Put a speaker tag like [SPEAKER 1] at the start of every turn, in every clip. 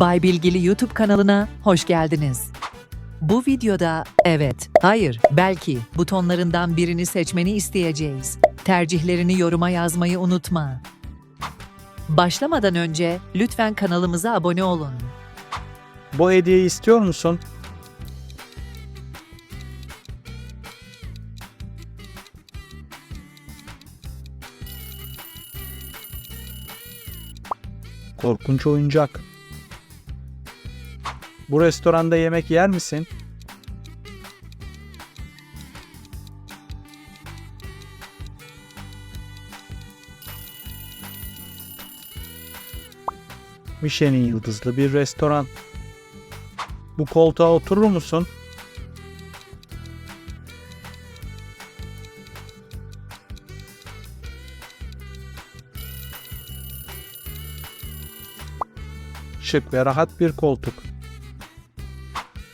[SPEAKER 1] Bay Bilgili YouTube kanalına hoş geldiniz. Bu videoda evet, hayır, belki butonlarından birini seçmeni isteyeceğiz. Tercihlerini yoruma yazmayı unutma. Başlamadan önce lütfen kanalımıza abone olun.
[SPEAKER 2] Bu hediyeyi istiyor musun? Korkunç oyuncak. Bu restoranda yemek yer misin? Michelin yıldızlı bir restoran. Bu koltuğa oturur musun? Şık ve rahat bir koltuk.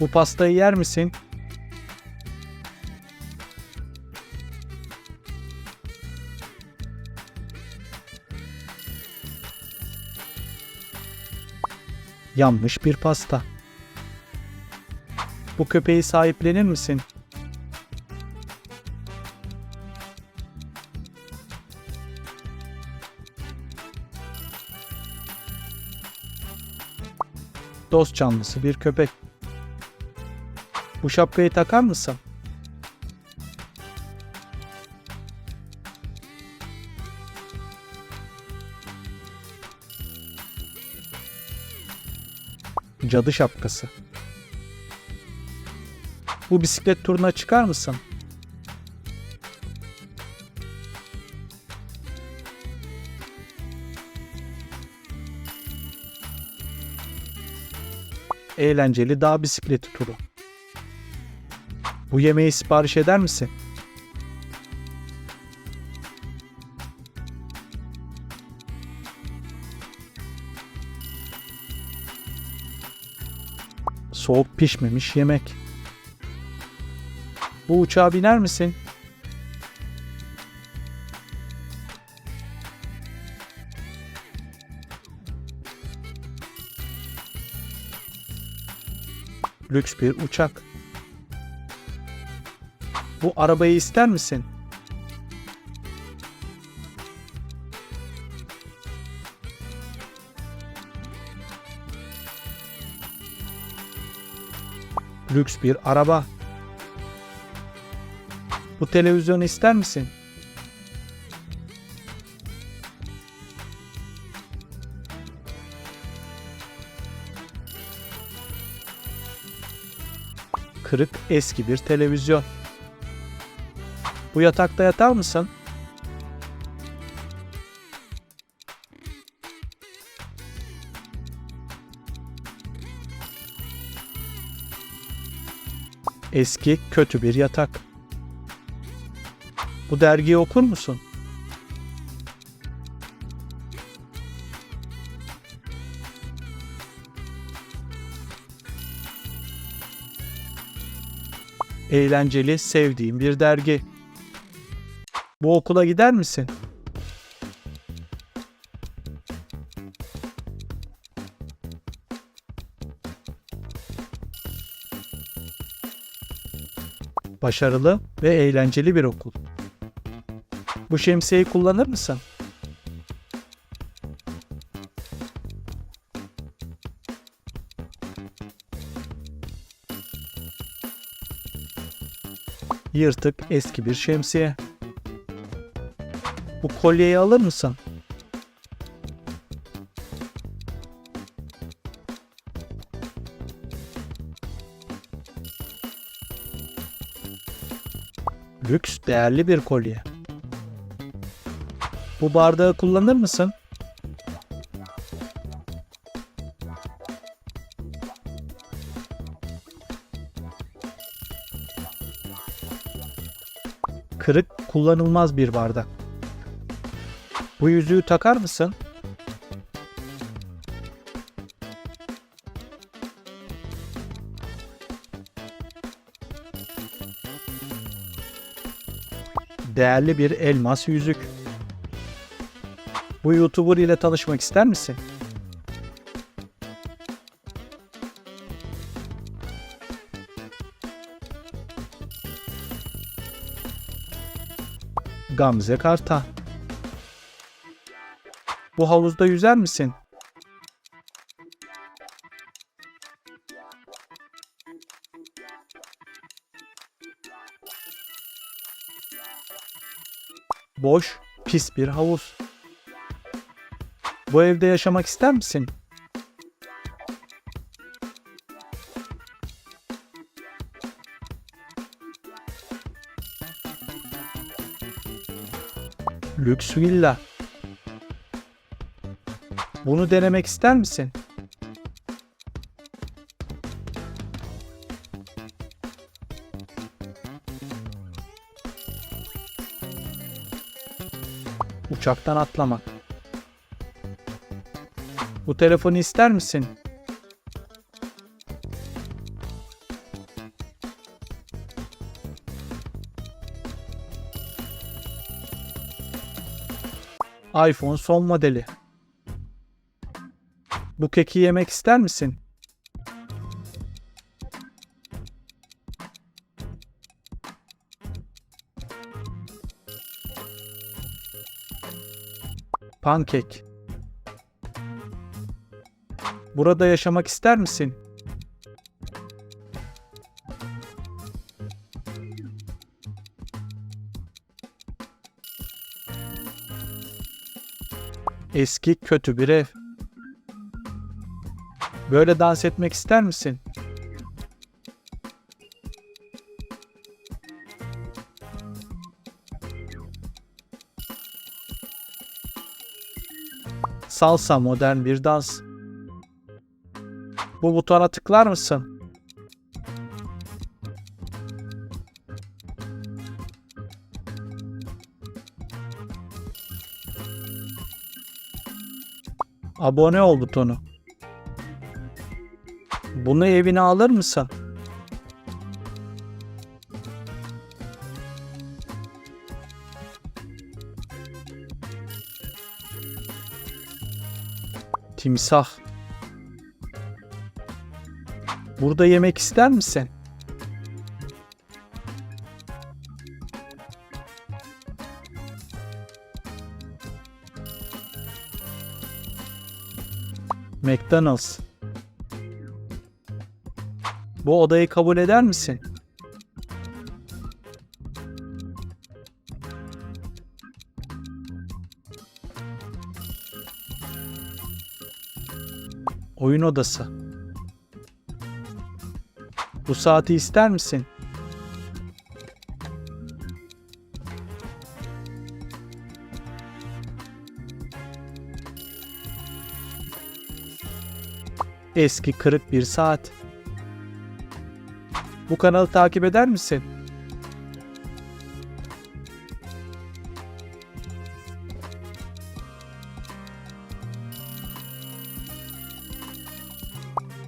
[SPEAKER 2] Bu pastayı yer misin? Yanmış bir pasta. Bu köpeği sahiplenir misin? Dost canlısı bir köpek. Bu şapkayı takar mısın? Cadı şapkası. Bu bisiklet turuna çıkar mısın? Eğlenceli dağ bisikleti turu. Bu yemeği sipariş eder misin? Soğuk pişmemiş yemek. Bu uçağa biner misin? Lüks bir uçak. Bu arabayı ister misin? Lüks bir araba. Bu televizyonu ister misin? Kırık eski bir televizyon. Bu yatakta yatar mısın? Eski kötü bir yatak. Bu dergiyi okur musun? Eğlenceli, sevdiğim bir dergi. Bu okula gider misin? Başarılı ve eğlenceli bir okul. Bu şemsiyeyi kullanır mısın? Yırtık eski bir şemsiye. Bu kolyeyi alır mısın? Lüks, değerli bir kolye. Bu bardağı kullanır mısın? Kırık, kullanılmaz bir bardak. Bu yüzüğü takar mısın? Değerli bir elmas yüzük. Bu YouTuber ile tanışmak ister misin? Gamze Karta bu havuzda yüzer misin? Boş, pis bir havuz. Bu evde yaşamak ister misin? Lüks villa. Bunu denemek ister misin? Uçaktan atlamak. Bu telefonu ister misin? iPhone son modeli. Bu keki yemek ister misin? Pankek. Burada yaşamak ister misin? Eski kötü bir ev. Böyle dans etmek ister misin? Salsa modern bir dans. Bu butona tıklar mısın? Abone ol butonu. Bunu evine alır mısın? Timsah. Burada yemek ister misin? McDonald's. Bu odayı kabul eder misin? Oyun odası. Bu saati ister misin? Eski kırık bir saat. Bu kanalı takip eder misin?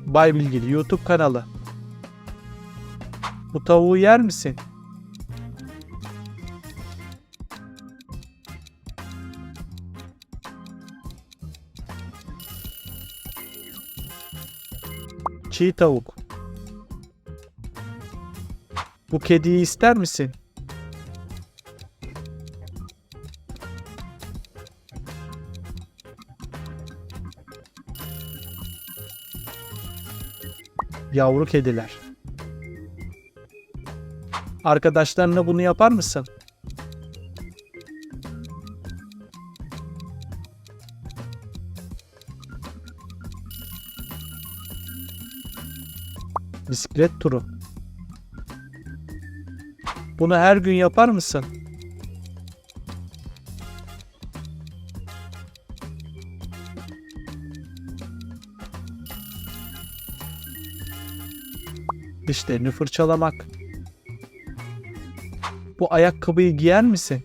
[SPEAKER 2] Bay Bilgili YouTube kanalı. Bu tavuğu yer misin? Çiğ tavuk. Bu kediyi ister misin? Yavru kediler. Arkadaşlarına bunu yapar mısın? Bisiklet turu. Bunu her gün yapar mısın? Dişlerini fırçalamak. Bu ayakkabıyı giyer misin?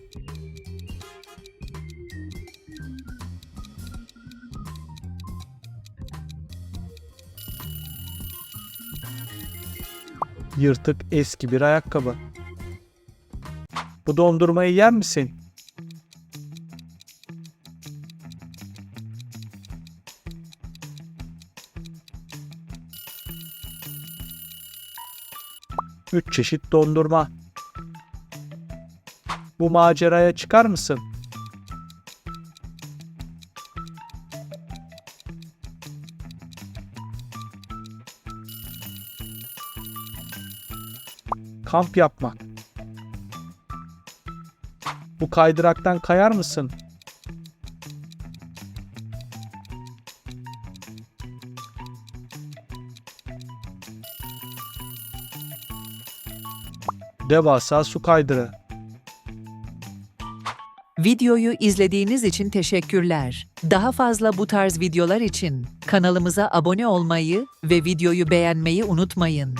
[SPEAKER 2] Yırtık eski bir ayakkabı. Bu dondurmayı yer misin? Üç çeşit dondurma. Bu maceraya çıkar mısın? Kamp yapmak. Bu kaydıraktan kayar mısın? Devasa su kaydırağı.
[SPEAKER 1] Videoyu izlediğiniz için teşekkürler. Daha fazla bu tarz videolar için kanalımıza abone olmayı ve videoyu beğenmeyi unutmayın.